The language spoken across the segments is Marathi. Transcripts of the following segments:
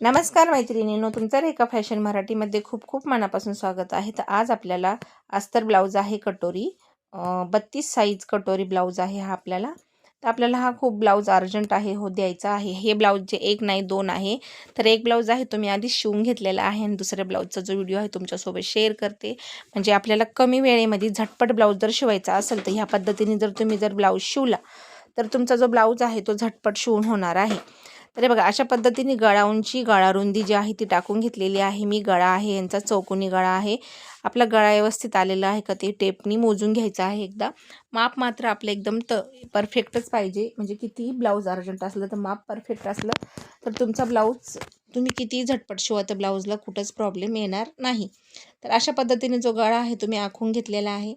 नमस्कार मैत्रिणींनो तुमचं रेखा फॅशन मराठीमध्ये खूप खूप मनापासून स्वागत आहे. तर आज आपल्याला अस्तर ब्लाऊज आहे कटोरी बत्तीस साईज कटोरी ब्लाऊज आहे हा आपल्याला. तर आपल्याला हा खूप ब्लाऊज अर्जंट आहे हो द्यायचा आहे. हे ब्लाऊज जे एक नाही दोन आहे. तर एक ब्लाऊज आहे तो मी आधी शिवून घेतलेला आहे आणि दुसऱ्या ब्लाऊजचा जो व्हिडिओ आहे तुमच्यासोबत शेअर करते. म्हणजे आपल्याला कमी वेळेमध्ये झटपट ब्लाऊज जर शिवायचा असेल तर ह्या पद्धतीने जर तुम्ही जर ब्लाऊज शिवला तर तुमचा जो ब्लाऊज आहे तो झटपट शिवून होणार आहे. तर हे बघा अशा पद्धतीने गळाऊंची गळारुंदी गळा रुंदी जी आहे ती टाकून घेतलेली आहे. मी गळा आहे यांचा चौकोनी गळा आहे. आपला गळा व्यवस्थित आलेला आहे का ते टेपनी मोजून घ्यायचा आहे एकदा. माप मात्र आपलं एकदम त परफेक्टच पाहिजे. म्हणजे कितीही ब्लाऊज अर्जंट असलं तर माप परफेक्ट असलं तर तुमचा ब्लाऊज तुम्ही कितीही झटपट शिवा तर ब्लाऊजला कुठंच प्रॉब्लेम येणार नाही. तर अशा पद्धतीने जो गळा आहे तुम्ही आखून घेतलेला आहे.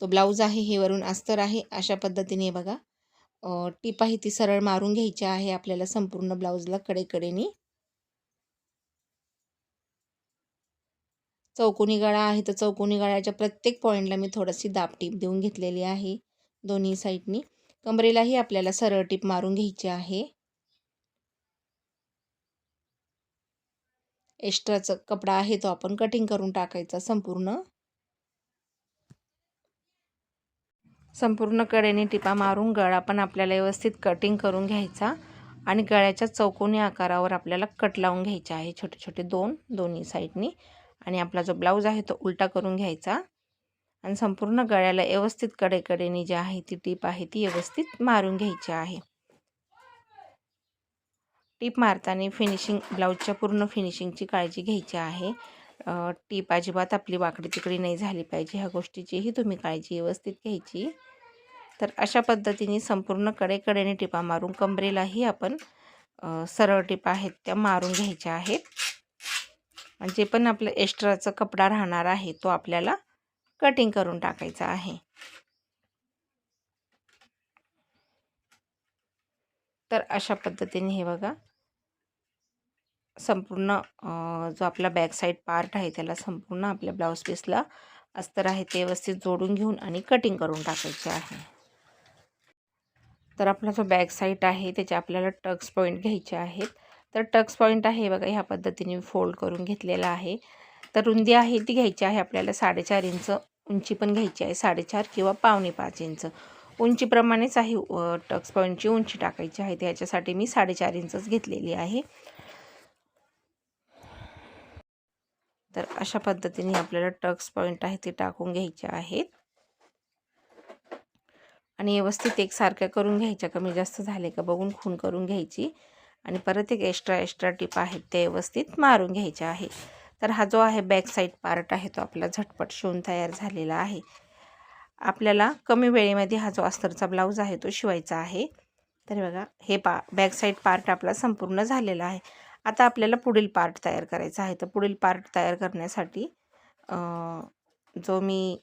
तो ब्लाऊज आहे हे वरून अस्तर आहे. अशा पद्धतीने बघा. टीप आहे ती सरळ मारून घ्यायची आहे आपल्याला संपूर्ण ब्लाऊजला कडेकडेनी. चौकोनी गळा आहे तर चौकोनी गळ्याच्या प्रत्येक पॉईंटला मी थोडीशी दाब टीप देऊन घेतलेली आहे दोन्ही साईडनी कमरेलाही आपल्याला सरळ टीप मारून घ्यायची आहे. एक्स्ट्राचा कपडा आहे तो आपण कटिंग करून टाकायचा संपूर्ण. संपूर्ण कडेने टिपा मारून गळा पण आपल्याला व्यवस्थित कटिंग करून घ्यायचा आणि गळ्याच्या चौकोनी आकारावर आपल्याला कट लावून घ्यायचा आहे. छोटे छोटे दोन दोन्ही साईडनी आणि आपला जो ब्लाऊज आहे तो उलटा करून घ्यायचा. आणि संपूर्ण गळ्याला व्यवस्थित कडेकडेने जी आहे ती टीप आहे ती व्यवस्थित मारून घ्यायची आहे. टीप मारताना फिनिशिंग ब्लाऊजच्या पूर्ण फिनिशिंगची काळजी घ्यायची आहे. टीप अजिबात आपली वाकडी तिकडी नाही झाली पाहिजे. ह्या गोष्टीचीही तुम्ही काळजी व्यवस्थित घ्यायची. तर अशा पद्धतीने संपूर्ण कडेकडेने टिपा मारून कमरेलाही आपण सरळ टिपा आहेत त्या मारून घ्यायच्या आहेत. जे पण आपलं एक्स्ट्राचा कपडा राहणार आहे तो आपल्याला कटिंग करून टाकायचा आहे. तर अशा पद्धतीने हे बघा. संपूर्ण जो आपला बॅक साईड पार्ट आहे त्याला संपूर्ण आपल्या ब्लाऊज पीसला अस्तर आहे ते व्यवस्थित जोडून घेऊन आणि कटिंग करून टाकायचे आहे. तर आपला जो बॅक साईड आहे त्याचे आपल्याला टक्स पॉईंट घ्यायचे आहेत. तर टक्स पॉईंट आहे बघा ह्या पद्धतीने फोल्ड करून घेतलेला आहे. तर रुंदी आहे ती घ्यायची आहे आपल्याला साडेचार इंच उंची पण घ्यायची आहे साडेचार किंवा पावणे पाच इंच. उंचीप्रमाणेच आहे टक्स पॉईंटची उंची टाकायची आहे त्याच्यासाठी मी साडेचार इंचच घेतलेली आहे. तर अशा पद्धतीने आपल्याला टक्स पॉईंट आहे ते टाकून घ्यायचे आहेत. आणि व्यवस्थित एकसारख्या करून घ्यायच्या कमी जास्त झाले का बघून खून करून घ्यायची. आणि परत एक एक्स्ट्रा एक्स्ट्रा टिप आहेत ते व्यवस्थित मारून घ्यायच्या आहे तर हा जो आहे बॅक साईड पार्ट आहे तो आपला झटपट शिवून तयार झालेला आहे. आपल्याला कमी वेळेमध्ये हा जो अस्तरचा ब्लाऊज आहे तो शिवायचा आहे. तर बघा हे पा बॅक साईड पार्ट आपला संपूर्ण झालेला आहे. आता आपल्याला पुढील पार्ट तयार करायचा आहे. तर पुढील पार्ट तयार करण्यासाठी जो मी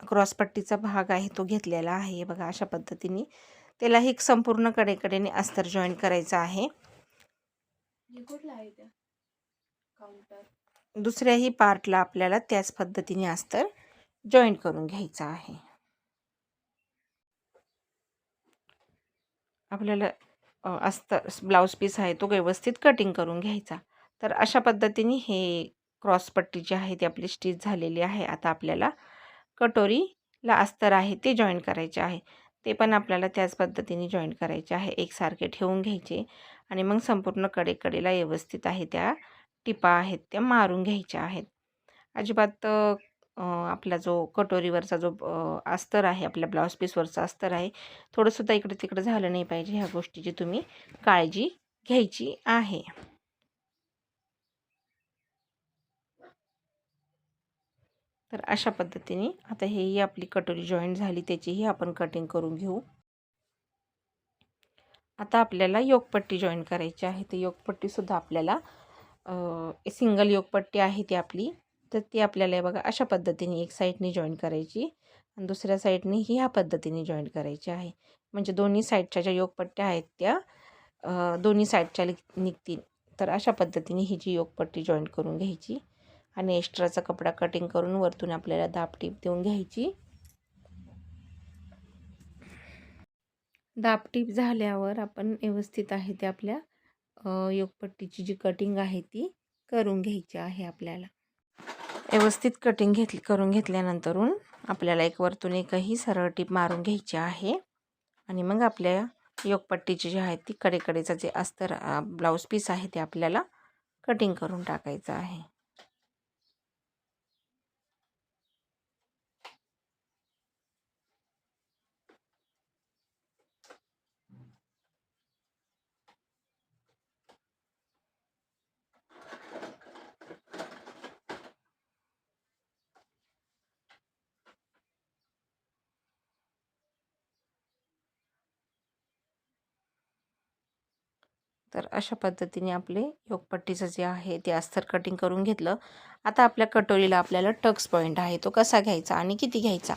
क्रॉसपट्टीचा भाग आहे तो घेतलेला आहे. बघा अशा पद्धतीने त्यालाही संपूर्ण कडेकडेने अस्तर जॉईन करायचं आहे. दुसऱ्याही पार्टला आपल्याला त्याच पद्धतीने अस्तर जॉईन करून घ्यायचं आहे. आपल्याला अस्तर ब्लाऊज पीस आहे तो व्यवस्थित कटिंग करून घ्यायचा. तर अशा पद्धतीने हे क्रॉसपट्टी जी आहे ती आपली स्टिच झालेली आहे. आता आपल्याला कटोरीला अस्तर आहे ते जॉईन करायचे आहे. ते पण आपल्याला त्याच पद्धतीने जॉईन करायचे आहे. एकसारखे ठेवून घ्यायचे आणि मग संपूर्ण कडेकडेला व्यवस्थित आहे त्या टिपा आहेत त्या मारून घ्यायच्या आहेत. अजिबात आपला जो कटोरीवरचा जो अस्तर आहे आपल्या ब्लाऊज पीसवरचा अस्तर आहे थोडंसुद्धा इकडे तिकडे झालं नाही पाहिजे ह्या गोष्टीची तुम्ही काळजी घ्यायची आहे. तर अशा पद्धतीने आता हेही आपली कटोरी जॉईंट झाली त्याचीही आपण कटिंग करून घेऊ. आता आपल्याला योगपट्टी जॉईन करायची आहे. तर योगपट्टीसुद्धा आपल्याला सिंगल योगपट्टी आहे ती आपली. तर ती आपल्याला बघा अशा पद्धतीने एक साईडने जॉईन करायची आणि दुसऱ्या साईडने ही ह्या पद्धतीने जॉईन करायची आहे. म्हणजे दोन्ही साईडच्या ज्या योगपट्ट्या आहेत त्या दोन्ही साईडच्या निघतील. तर अशा पद्धतीने ही जी योगपट्टी जॉईन करून घ्यायची आणि एक्स्ट्राचा कपडा कटिंग करून वरतून आपल्याला दाब टीप देऊन घ्यायची. दापटीप झाल्यावर आपण व्यवस्थित आहे ते आपल्या योगपट्टीची जी कटिंग आहे ती करून घ्यायची आहे आपल्याला. व्यवस्थित कटिंग घेतली करून घेतल्यानंतरून आपल्याला एक वरतून एकही सरळ टीप मारून घ्यायची आहे. आणि मग आपल्या योगपट्टीची जी आहे ती कडेकडेचं जे अस्तर ब्लाऊज पीस आहे ते आपल्याला कटिंग करून टाकायचं आहे. तर अशा पद्धतीने आपले योगपट्टीचं जे आहे ते अस्तर कटिंग करून घेतलं. आता आपल्या कटोरीला आपल्याला टक्स पॉईंट आहे तो कसा घ्यायचा आणि किती घ्यायचा?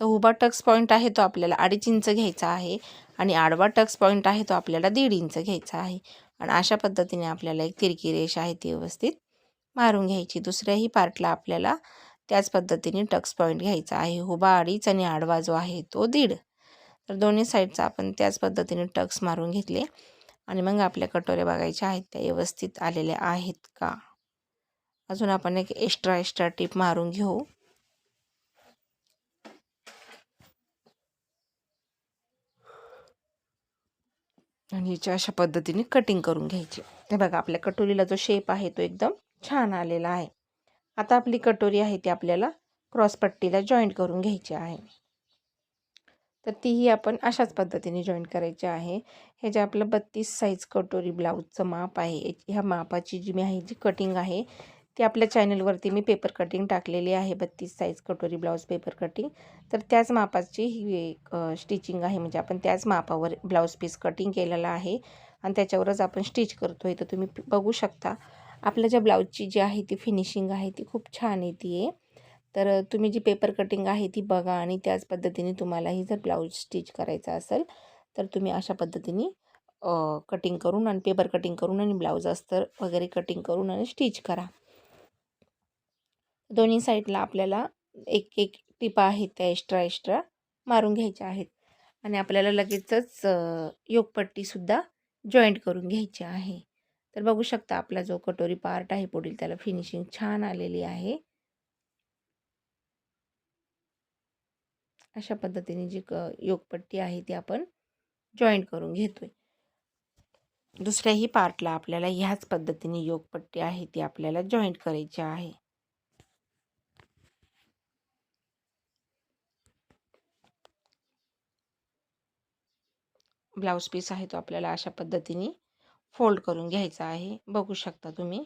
तर उभा टक्स पॉईंट आहे तो आपल्याला अडीच इंच घ्यायचा आहे आणि आडवा टक्स पॉईंट आहे तो आपल्याला दीड इंच घ्यायचा आहे. आणि अशा पद्धतीने आपल्याला एक तिरकी रेष आहे ती व्यवस्थित मारून घ्यायची. दुसऱ्याही पार्टला आपल्याला त्याच पद्धतीने टक्स पॉईंट घ्यायचा आहे. उभा अडीच आणि आडवा जो आहे तो दीड. तर दोन्ही साईडचा आपण त्याच पद्धतीने टक्स मारून घेतले. आणि मग आपल्या कटोऱ्या बघायच्या आहेत त्या व्यवस्थित आलेल्या आहेत का? अजून आपण एक एक्स्ट्रा एक्स्ट्रा टीप मारून घेऊ. आणि याच्या अशा पद्धतीने कटिंग करून घ्यायची. हे बघा आपल्या कटोरीला जो शेप आहे तो एकदम छान आलेला आहे. आता आपली कटोरी आहे ती आपल्याला क्रॉसपट्टीला जॉईंट करून घ्यायची आहे. तर तीही आपण अशाच पद्धतीने जॉईन करायची आहे. हे जे आपलं बत्तीस साईज कटोरी ब्लाऊजचं माप आहे ह्या मापाची जी मी आहे जी कटिंग आहे ती आपल्या चॅनलवरती मी पेपर कटिंग टाकलेली आहे बत्तीस साईज कटोरी ब्लाऊज पेपर कटिंग तर त्याच मापाची ही एक स्टिचिंग आहे. म्हणजे आपण त्याच मापावर ब्लाऊज पीस कटिंग केलेलं आहे आणि त्याच्यावरच आपण स्टिच करतो आहे तर तुम्ही बघू शकता आपल्या ज्या ब्लाऊजची जी आहे ती फिनिशिंग आहे ती खूप छान येते आहे तर तुम्ही जी पेपर कटिंग आहे ती बघा आणि त्याच पद्धतीने तुम्हालाही जर ब्लाऊज स्टिच करायचा असेल तर तुम्ही अशा पद्धतीने कटिंग करून आणि पेपर कटिंग करून आणि ब्लाऊज अस्तर वगैरे कटिंग करून आणि स्टिच करा. दोन्ही साईडला आपल्याला एक एक टिपा आहेत त्या एक्स्ट्रा एक्स्ट्रा मारून घ्यायच्या आहेत. आणि आपल्याला लगेचच योगपट्टीसुद्धा जॉईंट करून घ्यायची आहे. तर बघू शकता आपला जो कटोरी पार्ट आहे पुढील त्याला फिनिशिंग छान आलेली आहे. अशा पद्धतीने जी क योगपट्टी आहे ती आपण जॉईंट करून घेतो आहे दुसऱ्याही पार्टला आपल्याला ह्याच पद्धतीने योगपट्टी आहे ती आपल्याला जॉईंट करायची आहे. ब्लाऊज पीस आहे तो आपल्याला अशा पद्धतीने फोल्ड करून घ्यायचा आहे. बघू शकता तुम्ही.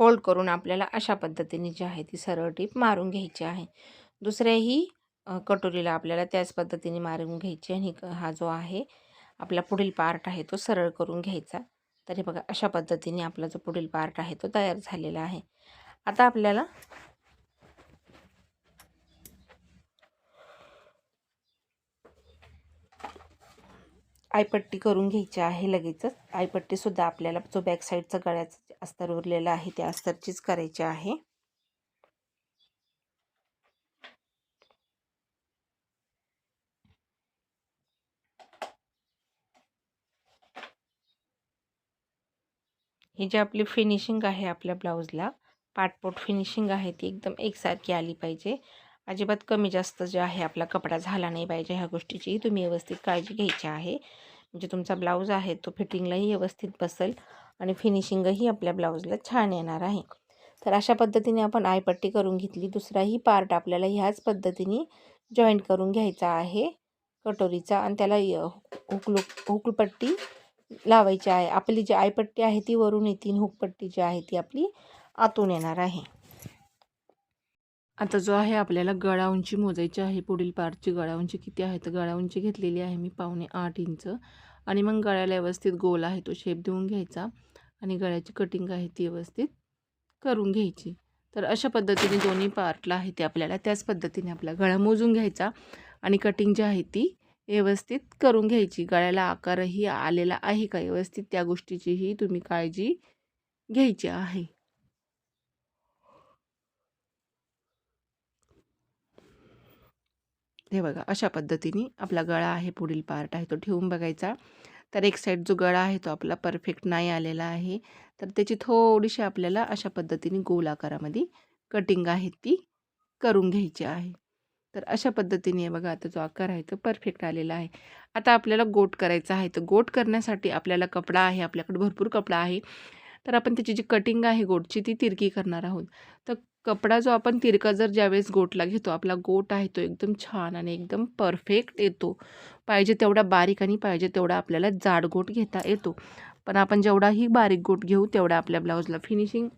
फोल्ड करून आपल्याला अशा पद्धतीने जी आहे ती सरळ टीप मारून घ्यायची आहे. दुसऱ्याही कटोरीला आपल्याला त्याच पद्धतीने मारून घ्यायची आणि हा जो आहे आपला पुढील पार्ट आहे तो सरळ करून घ्यायचा. तरी बघा अशा पद्धतीने आपला जो पुढील पार्ट आहे तो तयार झालेला आहे. आता आपल्याला आयपट्टी करून घ्यायची आहे लगेचच. आयपट्टीसुद्धा आपल्याला जो बॅक साईडचा गळ्याचा अस्तर उरलेला आहे त्या अस्तरचीच करायची आहे. ही जी आपली फिनिशिंग आहे आपल्या ब्लाऊजला पाटपोट फिनिशिंग आहे ती एकदम एकसारखी आली पाहिजे. अजिबात कमी जास्त जे आहे आपला कपडा झाला नाही पाहिजे ह्या गोष्टीची तुम्ही व्यवस्थित काळजी घ्यायची आहे. म्हणजे तुमचा ब्लाऊज आहे तो फिटिंगलाही व्यवस्थित बसेल आणि फिनिशिंगही आपल्या ब्लाऊजला छान येणार आहे. तर अशा पद्धतीने आपण आयपट्टी करून घेतली. दुसराही पार्ट आपल्याला ह्याच पद्धतीने जॉईंट करून घ्यायचा आहे. कटोरीचा आणि त्याला हुकलू हुकलपट्टी लावायची आहे. आपली जी आयपट्टी आहे ती वरून येतील हुकपट्टी जी आहे ती आपली आतून येणार आहे. आता जो आहे आपल्याला गळा उंची मोजायची आहे पुढील पार्टची गळा उंची किती आहे तर गळा उंची घेतलेली आहे मी पावणे आठ इंच. आणि मग गळ्याला व्यवस्थित गोल आहे तो शेप देऊन घ्यायचा. आणि गळ्याची कटिंग आहे ती व्यवस्थित करून घ्यायची. तर अशा पद्धतीने दोन्ही पार्टला आहे ते आपल्याला त्याच पद्धतीने आपला गळा मोजून घ्यायचा. आणि कटिंग जी आहे ती व्यवस्थित करून घ्यायची. गळ्याला आकारही आलेला आहे का? व्यवस्थित त्या गोष्टीचीही तुम्ही काळजी घ्यायची आहे. हे बघा अशा पद्धतीने आपला गळा आहे पुढील पार्ट आहे तो ठेवून बघायचा. तर एक साईड जो गळा आहे तो आपला परफेक्ट नाही आलेला आहे. तर त्याची थोडीशी आपल्याला अशा पद्धतीने गोल आकारामध्ये कटिंग आहे ती करून घ्यायची आहे. तर अशा पद्धतीने बघा आता जो आकार आहे तो परफेक्ट आलेला आहे. आता आपल्याला गोट करायचा आहे. तर गोट करण्यासाठी आपल्याला कपडा आहे आपल्याकडे भरपूर कपडा आहे. तर आपण त्याची जी कटिंग आहे गोटची ती तिरकी करणार आहोत. तर कपडा जो आपण तिरका जर ज्यावेळेस गोटला घेतो आपला गोट आहे तो एकदम छान आणि एकदम परफेक्ट येतो. पाहिजे तेवढा बारीक आणि पाहिजे तेवढा आपल्याला जाड गोट घेता येतो. पण आपण जेवढाही बारीक गोट घेऊ तेवढा आपल्या ब्लाऊजला फिनिशिंग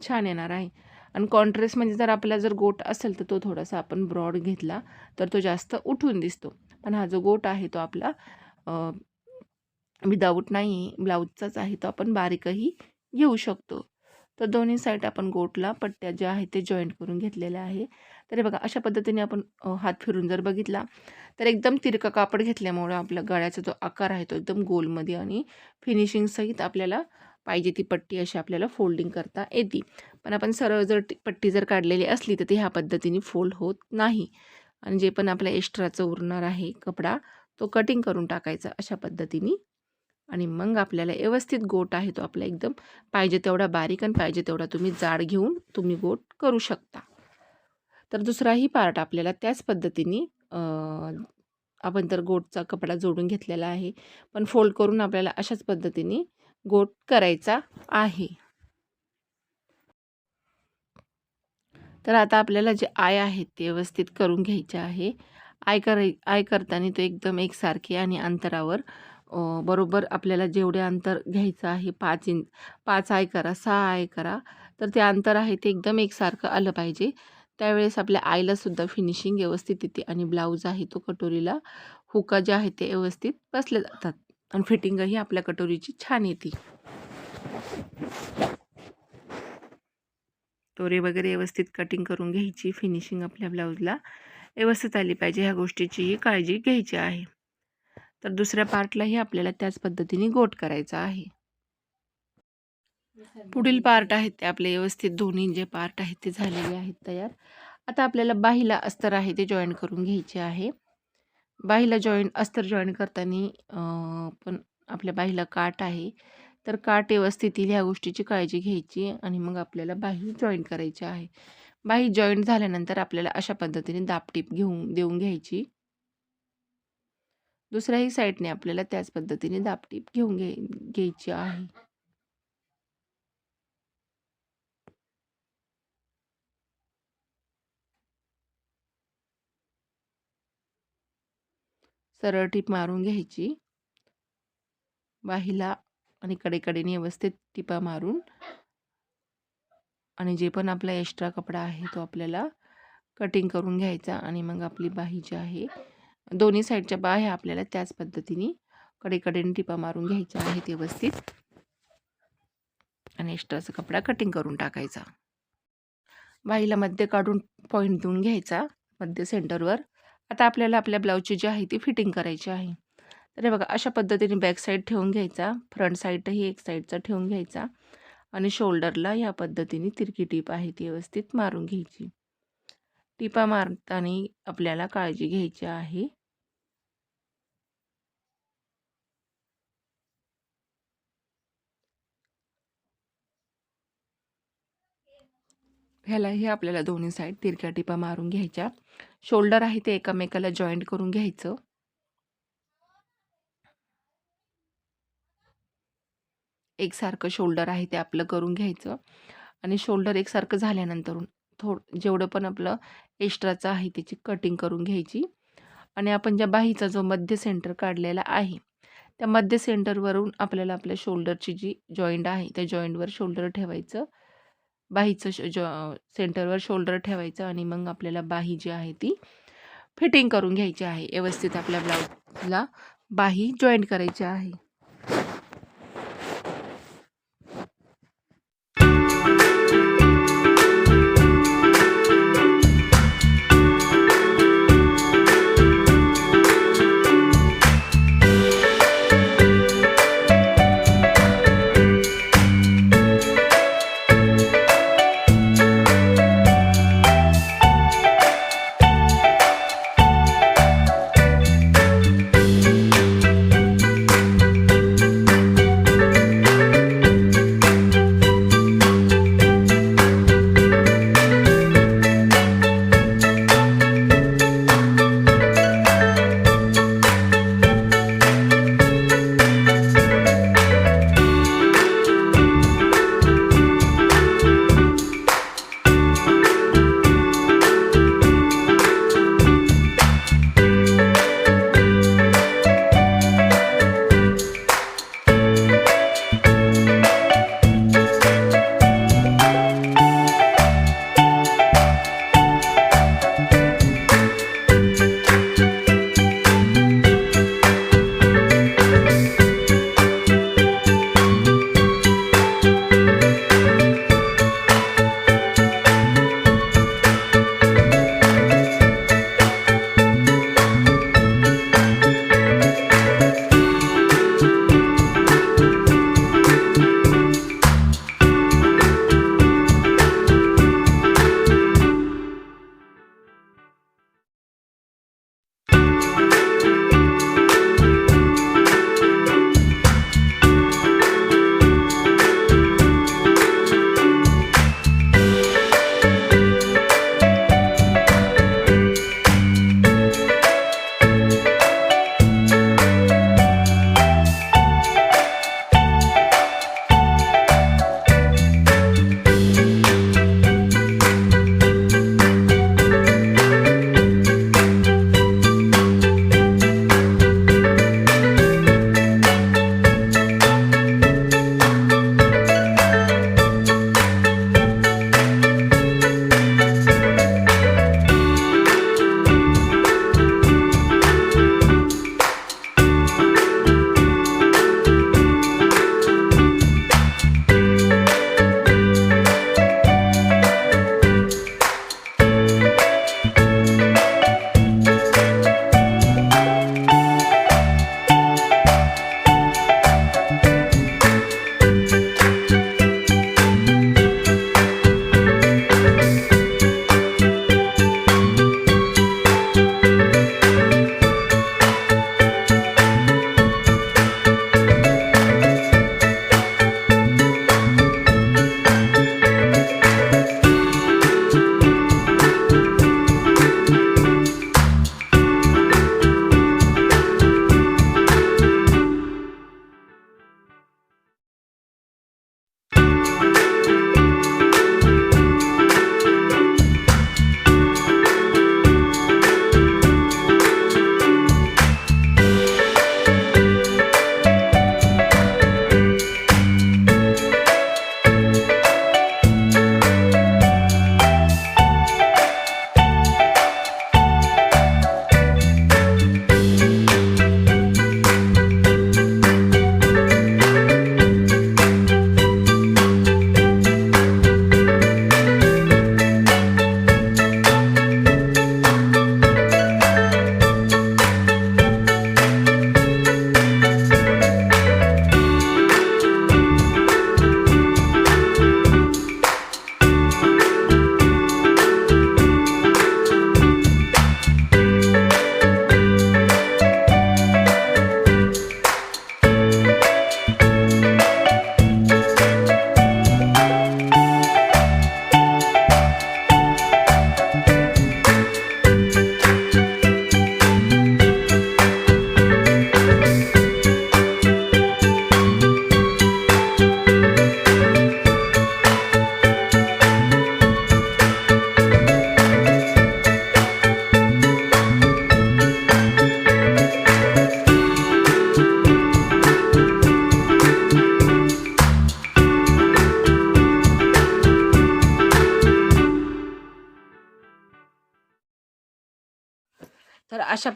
छान येणार आहे. आणि कॉन्ट्रेस म्हणजे जर आपला जर गोट असेल तर तो थोडासा आपण ब्रॉड घेतला तर तो जास्त उठून दिसतो. पण हा जो गोट आहे तो आपला विदाऊट नाही ब्लाऊजचाच आहे तो आपण बारीकही घेऊ शकतो. तर दोन्ही साईड आपण गोटला पट्ट्या ज्या आहेत ते जॉईंट करून घेतलेल्या आहे तर बघा अशा पद्धतीने आपण हात फिरून जर बघितला तर एकदम तिरका कापड घेतल्यामुळं आपल्या गळ्याचा जो आकार आहे तो एकदम गोलमध्ये आणि फिनिशिंगसहित आपल्याला पाहिजे ती पट्टी अशी आपल्याला फोल्डिंग करता येते. पण आपण सरळ जर पट्टी जर काढलेली असली तर ती ह्या पद्धतीने फोल्ड होत नाही. आणि जे पण आपल्या एक्स्ट्राचं उरणार आहे कपडा तो कटिंग करून टाकायचा अशा पद्धतीने. आणि मग आपल्याला व्यवस्थित गोट आहे तो आपला एकदम. पाहिजे तेवढा बारीक आणि पाहिजे तेवढा तुम्ही जाड घेऊन तुम्ही गोट करू शकता. तर दुसराही पार्ट आपल्याला त्याच पद्धतीने आपण तर गोटचा कपडा जोडून घेतलेला आहे. पण फोल्ड करून आपल्याला अशाच पद्धतीने गोट करायचा आहे. तर आता आपल्याला जे आय आहेत ते व्यवस्थित करून घ्यायचे आहे. आय कराय आय करताना तो एकदम एकसारखे आणि अंतरावर बरोबर आपल्याला जेवढे अंतर घ्यायचं आहे पाच इंच पाच आय करा सहा आय करा तर ते अंतर आहे ते एकदम एकसारखं आलं पाहिजे. त्यावेळेस आपल्या आईलासुद्धा फिनिशिंग व्यवस्थित येते आणि ब्लाऊज आहे तो कटोरीला. हुका जे आहे ते व्यवस्थित बसले जातात आणि फिटिंगही आपल्या कटोरीची छान येते. तोरे वगैरे व्यवस्थित कटिंग करून घ्यायची फिनिशिंग आपल्या ब्लाऊजला व्यवस्थित आली पाहिजे. ह्या गोष्टीचीही काळजी घ्यायची आहे. तर दुसऱ्या पार्टलाही आपल्याला त्याच पद्धतीने गोट करायचा आहे. पुढील पार्ट आहेत ते आपले व्यवस्थित दोन्ही जे पार्ट आहेत ते झालेले आहेत तयार. आता आपल्याला बाहीला अस्तर आहे ते जॉईन करून घ्यायचे आहे. बाहीला जॉईन अस्तर जॉईन करताना पण आपल्या बाहीला काट आहे. तर काट व्यवस्थित येईल ह्या गोष्टीची काळजी घ्यायची आणि मग आपल्याला बाही जॉईन करायची आहे. बाही जॉईंट झाल्यानंतर आपल्याला अशा पद्धतीने दापटीप घेऊन देऊन घ्यायची. दुसऱ्याही साईडने आपल्याला त्याच पद्धतीने दापटीप घेऊन घे घ्यायची आहे. सरळ टीप मारून घ्यायची. बाहीला आणि कडेकडेने व्यवस्थित टिपा मारून आणि जे पण आपला एक्स्ट्रा कपडा आहे तो आपल्याला कटिंग करून घ्यायचा आणि मग आपली बाही जी आहे दोन्ही साईडच्या बाह्या आपल्याला त्याच पद्धतीने कडेकडेने टिपा मारून घ्यायच्या आहेत व्यवस्थित. आणि एक्स्ट्राचा कपडा कटिंग करून टाकायचा. बाईला मध्ये काढून पॉईंट देऊन घ्यायचा मध्य सेंटरवर आता आपल्याला आपल्या ब्लाऊजची जी आहे ती फिटिंग करायची आहे. तर हे बघा अशा पद्धतीने बॅक साईड ठेवून घ्यायचा फ्रंट साईडही एक साईडचा ठेवून घ्यायचा. आणि शोल्डरला या पद्धतीने तिरकी टीप आहे ती व्यवस्थित मारून घ्यायची. टिपा मारताना आपल्याला काळजी घ्यायची आहे. ह्यालाही आपल्याला दोन्ही साईड तिरक्या टिपा मारून घ्यायच्या. शोल्डर आहे ते एकामेकाला जॉईंट करून घ्यायचं. एकसारखं शोल्डर आहे ते आपलं करून घ्यायचं. आणि शोल्डर एकसारखं झाल्यानंतर थोड जेवढं पण आपलं एक्स्ट्राचा आहे त्याची कटिंग करून घ्यायची. आणि आपण ज्या बाहीचा जो मध्य सेंटर काढलेला आहे त्या मध्य सेंटरवरून आपल्याला आपल्या शोल्डरची जी जॉईंट आहे त्या जॉईंटवर शोल्डर ठेवायचं. बाहीचं जॉ सेंटरवर शोल्डर ठेवायचं आणि मग आपल्याला बाही जी आहे ती फिटिंग करून घ्यायची आहे. व्यवस्थित आपल्या ब्लाऊजला बाही जॉईंट करायची आहे.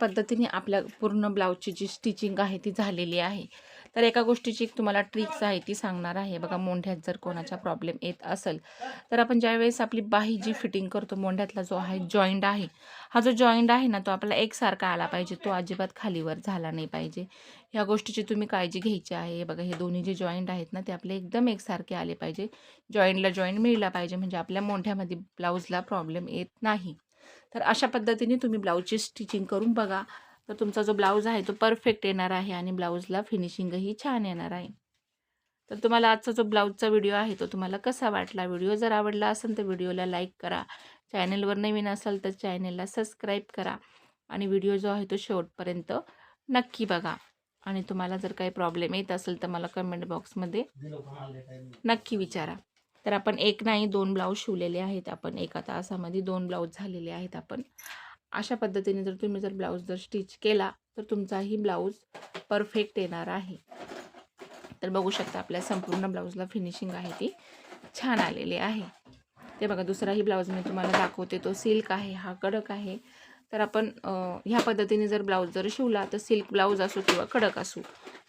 पद्धतीने आपल्या पूर्ण ब्लाऊजची जी स्टिचिंग आहे ती झालेली आहे. तर एका गोष्टीची एक तुम्हाला ट्रिक्स आहे ती सांगणार आहे. बघा मोंढ्यात जर कोणाचा प्रॉब्लेम येत असेल तर आपण ज्यावेळेस आपली बाही जी फिटिंग करतो मोंढ्यातला जो आहे जॉईंट आहे हा जो जॉईंट आहे ना तो आपला एकसारखा आला पाहिजे. तो अजिबात खालीवर झाला नाही पाहिजे. ह्या गोष्टीची तुम्ही काळजी घ्यायची आहे. बघा हे दोन्ही जे जॉईंट आहेत ना ते आपले एकदम एकसारखे आले पाहिजे. जॉईंटला जॉईंट मिळला पाहिजे म्हणजे आपल्या मोंढ्यामध्ये ब्लाऊजला प्रॉब्लेम येत नाही. तर अशा पद्धतीने तुम्ही ब्लाऊजची स्टिचिंग करून बघा. तर तुमचा जो ब्लाऊज आहे तो परफेक्ट येणार आहे आणि ब्लाऊजला फिनिशिंगही छान येणार आहे. तर तुम्हाला आजचा जो ब्लाऊजचा व्हिडिओ आहे तो तुम्हाला कसा वाटला? व्हिडिओ जर आवडला असेल तर व्हिडिओला लाईक करा. चॅनेलवर नवीन असाल तर चॅनेलला सबस्क्राईब करा. आणि व्हिडिओ जो आहे तो शेवटपर्यंत नक्की बघा. आणि तुम्हाला जर काही प्रॉब्लेम येत असेल तर मला कमेंट बॉक्समध्ये नक्की विचारा. तर आपण एक नाही दोन ब्लाऊज शिवलेले आहेत आपण. एका तासामध्ये दोन ब्लाऊज झालेले आहेत आपण. अशा पद्धतीने जर तुम्ही जर ब्लाऊज जर स्टिच केला तर तुमचाही ब्लाऊज परफेक्ट येणार आहे. तर बघू शकता आपल्या संपूर्ण ब्लाऊजला फिनिशिंग आहे ती. छान आलेली आहे. ते बघा दुसराही ब्लाऊज मी तुम्हाला दाखवते. तो सिल्क आहे हा कडक आहे. तर आपण ह्या पद्धतीने जर ब्लाऊज जर शिवला तर सिल्क ब्लाऊज असो किंवा कडक असो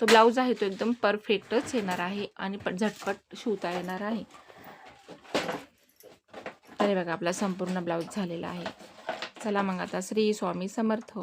तो ब्लाऊज आहे तो एकदम परफेक्टच येणार आहे आणि पण झटपट शिवता येणार आहे. तरी बघा आपला संपूर्ण ब्लाऊज झालेला आहे. चला मग आता श्री स्वामी समर्थ.